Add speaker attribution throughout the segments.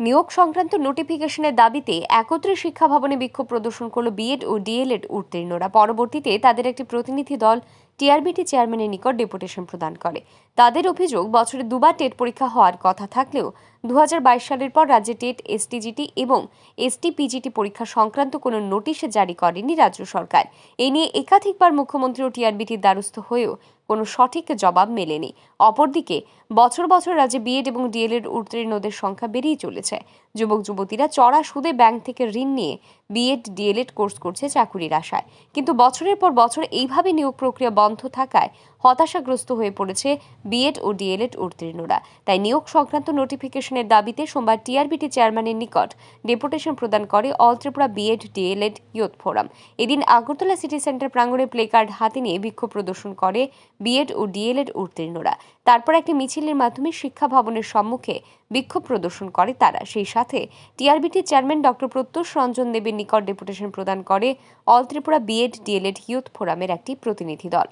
Speaker 1: নিয়োগ সংক্রান্ত নোটিফিকেশনের দাবিতে একত্রে শিক্ষা ভবনে বিক্ষোভ প্রদর্শন করল বিএড ও ডিএলএড উত্তীর্ণরা। পরবর্তীতে তাদের একটি প্রতিনিধি দল টিআরবিটি চেয়ারম্যানের নিকট ডেপুটেশন প্রদান করে। তাদের অভিযোগ, বছরে দুবার টেট পরীক্ষা হওয়ার কথা থাকলেও দু হাজার বাইশ সালের পর রাজ্যে টেট, এসটিজিটি এবং এসটিপিজিটি পরীক্ষা সংক্রান্ত কোনো নোটিশ জারি করেনি রাজ্য সরকার। এ নিয়ে একাধিকবার মুখ্যমন্ত্রী ও টিআরবিটির দ্বারস্থ হয়েও কোনো সঠিক জবাব মেলেনি। অপরদিকে, বছর বছর রাজ্যে বিএড এবং ডিএলএড উত্তীর্ণদের সংখ্যা বেড়েই চলেছে। যুবক, যুবতীরা চড়া সুদে ব্যাংক থেকে ঋণ নিয়ে বিএড ডিএলএড কোর্স করছে চাকুরির আশায়। কিন্তু বছরের পর বছর এইভাবে নিয়োগ প্রক্রিয়া বন্ধ থাকায় হতাশাগ্রস্ত হয়ে পড়েছে বিএড ও ডিএলএড উত্তীর্ণরা। তাই নিয়োগ সংক্রান্ত নোটিফিকেশনের দাবিতে সোমবার টিআরবিটি চেয়ারম্যানের নিকট ডেপুটেশন প্রদান করে all Tripura BEd, DLEd youth forum. এদিন আগরতলা সিটি সেন্টার প্রাঙ্গণে প্লে কার্ড হাতে নিয়ে বিক্ষোভ প্রদর্শন করে বিএড ও ডিএলএড উত্তীর্ণরা। তারপর একটি মিছিলের মাধ্যমে শিক্ষা ভবনের সম্মুখে বিক্ষোভ প্রদর্শন করে তারা। সেই সাথে TRBT chairman doctor Pratyush Ranjan দেবের নিকট ডেপুটেশন প্রদান করে all Tripura BEd, DLEd youth ফোরামের একটি প্রতিনিধি দল।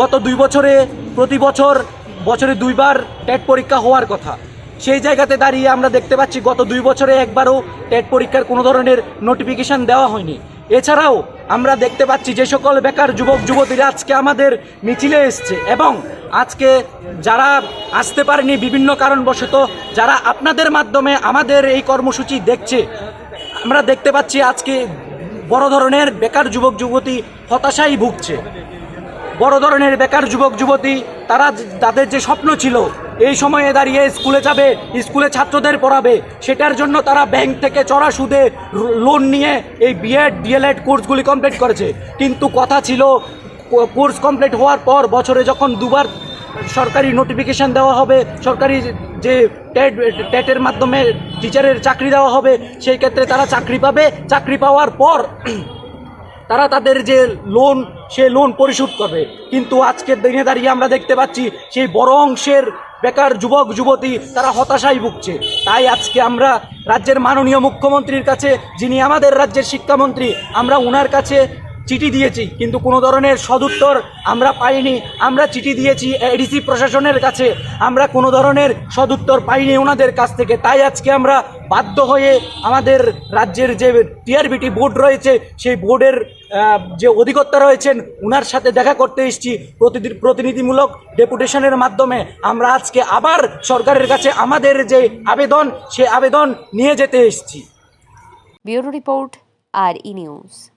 Speaker 2: গত দুই বছরে, প্রতি বছর, বছরে দুইবার টেট পরীক্ষা হওয়ার কথা। সেই জায়গাতে দাঁড়িয়ে আমরা দেখতে পাচ্ছি, গত দুই বছরে একবারও টেট পরীক্ষার কোনো ধরনের নোটিফিকেশন দেওয়া হয়নি। এছাড়াও আমরা দেখতে পাচ্ছি, যে সকল বেকার যুবক, যুবতীরা আজকে আমাদের মিছিলে এসছে এবং আজকে যারা আসতে পারেনি বিভিন্ন কারণবশত, যারা আপনাদের মাধ্যমে আমাদের এই কর্মসূচি দেখছে, আমরা দেখতে পাচ্ছি আজকে বড় ধরনের বেকার যুবক, যুবতী হতাশাই ভুগছে। বড় ধরনের বেকার যুবক, যুবতী, তারা তাদের যে স্বপ্ন ছিল, এই সময়ে দাঁড়িয়ে স্কুলে যাবে, স্কুলে ছাত্রদের পড়াবে, সেটার জন্য তারা ব্যাংক থেকে চড়া সুদে লোন নিয়ে এই বিএড ডিএলএড কোর্সগুলি কমপ্লিট করেছে। কিন্তু কথা ছিল কোর্স কমপ্লিট হওয়ার পর বছরে যখন দুবার সরকারি নোটিফিকেশন দেওয়া হবে, সরকারি যে টেট টেটের মাধ্যমে টিচারের চাকরি দেওয়া হবে, সেই ক্ষেত্রে তারা চাকরি পাবে। চাকরি পাওয়ার পর তারা তাদের যে লোন সে লোন পরিশোধ করবে। কিন্তু আজকের দিনে দাঁড়িয়ে আমরা দেখতে পাচ্ছি, সেই বড় অংশের বেকার যুবক, যুবতী, তারা হতাশায় ভুগছে। তাই আজকে আমরা রাজ্যের মাননীয় মুখ্যমন্ত্রীর কাছে, যিনি আমাদের রাজ্যের শিক্ষামন্ত্রী, আমরা ওনার কাছে চিঠি দিয়েছি, কিন্তু কোনো ধরনের সদুত্তর আমরা পাইনি। আমরা চিঠি দিয়েছি এডিসি প্রশাসনের কাছে। আমরা কোনো ধরনের সদুত্তর পাইনি ওনাদের কাছ থেকে। তাই আজকে আমরা বাধ্য হয়ে আমাদের রাজ্যের যে টিআরবিটি বোর্ড রয়েছে, সেই বোর্ডের যে অধিকর্তা রয়েছেন ওনার সাথে দেখা করতে এসেছি। প্রতিদি- প্রতিনিধিমূলক ডেপুটেশনের মাধ্যমে। আমরা আজকে আবার সরকারের কাছে আমাদের যে আবেদন, সে আবেদন নিয়ে যেতে এসেছি।
Speaker 1: ব্যুরো রিপোর্ট, আর ই নিউজ।